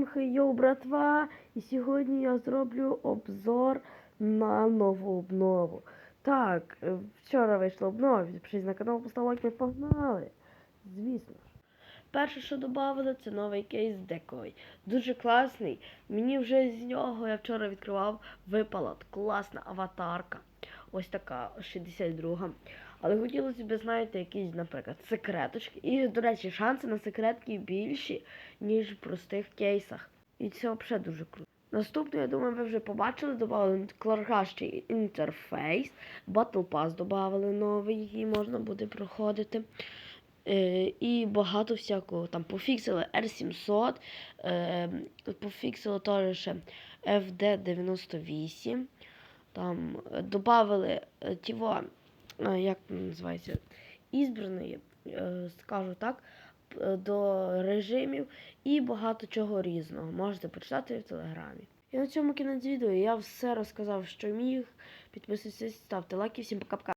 Всім хейо, братва! І сьогодні я зроблю обзор на нову обнову. Так, е, вчора вийшла обнова, підпишись на канал, постав лайк, ми погнали. Звісно ж. Перше, що додали, це новий кейс Decoy. Дуже класний. Мені вже з нього я вчора відкривав випала класна аватарка. Ось така 62. Але хотілося б, знаєте, якісь, наприклад, секреточки. І, до речі, шанси на секретки більші, ніж в простих кейсах. І це взагалі дуже круто. Наступне, я думаю, ви вже побачили, додали кларгащий інтерфейс, Battle Pass додали новий, який можна буде проходити. Е, і багато всякого там пофіксили R700, е, пофіксили теж ще FD98. Там е, додали е, тіво, е, як називається, ізбраної, е, скажу так, до режимів і багато чого різного. Можете почитати в телеграмі. І на цьому кінець відео я все розказав, що міг. Підписуйтесь, ставте лайки, всім пока-пока.